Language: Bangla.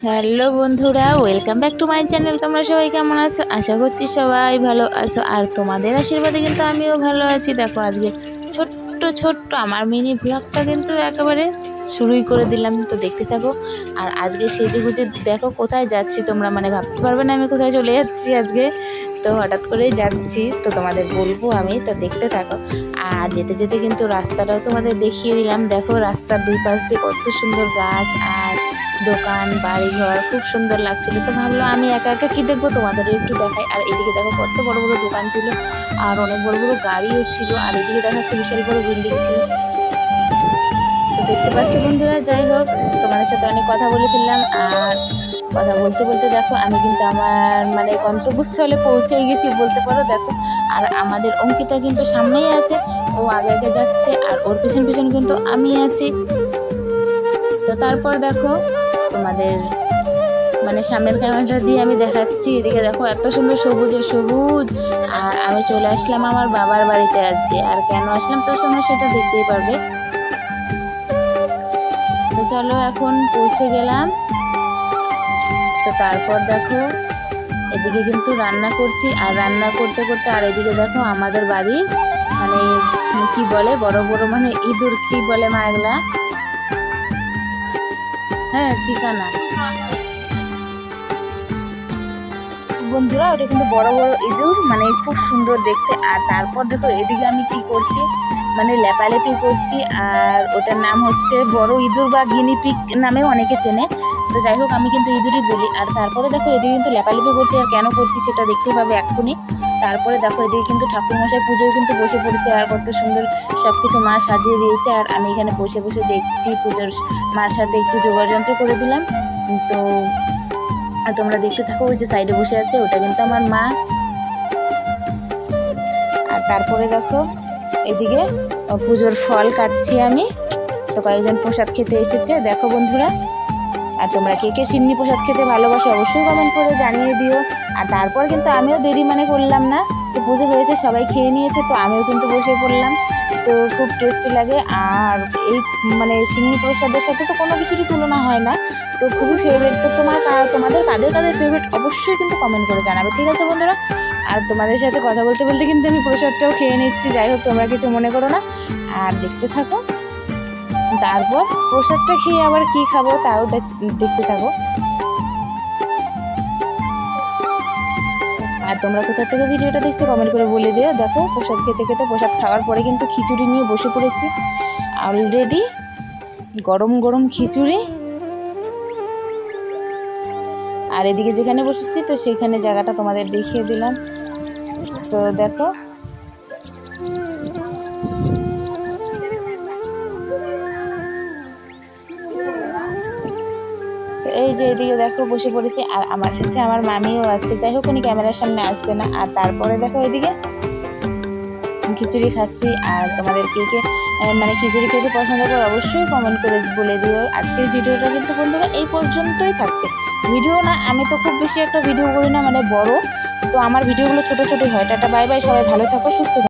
হ্যালো বন্ধুরা welcome back to my channel তোমরা সবাই কেমন আছো? আশা করছি সবাই ভালো আছো। আর তোমাদের আশীর্বাদে কিন্তু আমিও ভালো আছি। দেখো, আজকে ছোট্ট ছোট্ট আমার মিনি ব্লগটা কিন্তু একেবারে শুরুই করে দিলাম, তো দেখতে থাকো। আর আজকে সেজে গুজে দেখো কোথায় যাচ্ছি তোমরা মানে ভাবতে পারবে না আমি কোথায় চলে যাচ্ছি আজকে। তো হঠাৎ করেই যাচ্ছি, তো তোমাদের বলব আমি, তো দেখতে থাকো। আর যেতে যেতে কিন্তু রাস্তাটাও তোমাদের দেখিয়ে দিলাম। দেখো রাস্তার দুই পাশ দিয়ে কত সুন্দর গাছ আর দোকান, বাড়িঘর, খুব সুন্দর লাগছিল। তো ভাবলাম আমি একা একা কী দেখব তোমাদের একটু দেখাই। আর এদিকে দেখো কত বড় বড় দোকান ছিল, আর অনেক বড় বড় গাড়িও ছিল। আর এদিকে দেখো একটা বিশাল বড় বিল্ডিং ছিল। দেখতে পাচ্ছি বন্ধুরা, যাই হোক, তোমাদের সাথে অনেক কথা বলে ফেললাম। আর কথা বলতে বলতে দেখো, আমি কিন্তু আমার মানে গন্তব্যস্থলে পৌঁছেই গেছি বলতে পারো, দেখো। আর আমাদের অঙ্কিতা কিন্তু সামনেই আছে, ও আগে আগে যাচ্ছে, আর ওর পেছন পেছন কিন্তু আমি আছি। তো তারপর দেখো, তোমাদের মানে সামনের ক্যামেরাটা দিয়ে আমি দেখাচ্ছি, এদিকে দেখো, এত সুন্দর সবুজে সবুজ। আর আমি চলে আসলাম আমার বাবার বাড়িতে আজকে। আর কেন আসলাম তোর তোমরা সেটা দেখতেই পারবে। চলো এখন পৌঁছে গেলাম। তো তারপর দেখো, এদিকে কিন্তু রান্না করছি, আর রান্না করতে করতে আর এদিকে দেখো আমাদের বাড়ি মানে কি বলে, বড় বড় মানে ইঁদুর কি বলে মা এগুলা হ্যাঁ চিকানা বন্ধুরা, ওটা কিন্তু বড় বড় ইঁদুর মানে খুব সুন্দর দেখতে। আর তারপর দেখো, এদিকে আমি কি করছি? মানে লেপালেপি করছি, আর ওটার নাম হচ্ছে বড় ইঁদুর বা গিনিপিক নামেও অনেকে চেনে। তো যাই হোক, আমি কিন্তু ইঁদুরই বলি। আর তারপরে দেখো, এদিকে কিন্তু লেপালেপি করছি, আর কেন করছি সেটা দেখতে পাবে এক্ষুনি। তারপরে দেখো, এদিকে কিন্তু ঠাকুরমশাই পুজোয় কিন্তু বসে পড়েছে, আর কত সুন্দর সব কিছু মা সাজিয়ে দিয়েছে। আর আমি এখানে বসে বসে দেখছি, পুজোর মার সাথে একটু যোগাযন্ত্র করে দিলাম। তো আর তোমরা দেখতে থাকো ওই যে সাইডে বসে আছে, ওটা কিন্তু আমার মা। আর তারপরে দেখো, এদিকে পুজোর ফল কাটছি আমি। তো কয়েকজন প্রসাদ খেতে এসেছে, দেখো বন্ধুরা। আর তোমরা কে কে সিন্নি প্রসাদ খেতে ভালোবাসো অবশ্যই কমেন্ট করে জানিয়ে দিও। আর তারপর কিন্তু আমিও দেরি মানে করলাম না। তো পুজো হয়েছে, সবাই খেয়ে নিয়েছে, তো আমিও কিন্তু বসে পড়লাম। তো খুব টেস্টি লাগে। আর এই মানে সিন্নি প্রসাদের সাথে তো কোনো কিছুরই তুলনা হয় না। তো খুবই ফেভারিট তো তোমার তোমাদের কাদের কাদের ফেভারিট অবশ্যই কিন্তু কমেন্ট করে জানাবে, ঠিক আছে বন্ধুরা? আর তোমাদের সাথে কথা বলতে বলতে কিন্তু আমি প্রসাদটাও খেয়ে নিচ্ছি, যাই হোক তোমরা কিছু মনে করো না। আর দেখতে থাকো। তারপর প্রসাদটা খেয়ে আবার কি খাব তাও দেখ- দেখতে থাকো। তোমরা কোথা থেকে ভিডিওটা দেখছ কমেন্ট করে বলে দিও। দেখো, প্রসাদ খেতে খেতে প্রসাদ খাওয়ার পরে কিন্তু খিচুড়ি নিয়ে বসে পড়েছি। অলরেডি গরম গরম খিচুড়ি। আর এদিকে যেখানে বসেছি, তো সেখানে জায়গাটা তোমাদের দেখিয়ে দিলাম। তো দেখো এই যে এদিকে দেখো বসে পড়েছে, আর আমার সাথে আমার মামিও আছে। যাই হোক, উনি ক্যামেরার সামনে আসবে না। আর তারপরে দেখো এদিকে খিচুড়ি খাচ্ছি, আর তোমাদের কে কে মানে খিচুড়ি খেতে পছন্দ করে অবশ্যই কমেন্ট করে বলে দিও। আজকের ভিডিওটা কিন্তু বন্ধুরা এই পর্যন্তই থাকছে। ভিডিও না, আমি তো খুব বেশি একটা ভিডিও করি না মানে বড়। তো আমার ভিডিওগুলো ছোট ছোট হয়। টাটা, বাই বাই, সবাই ভালো থাকো, সুস্থ থাকো।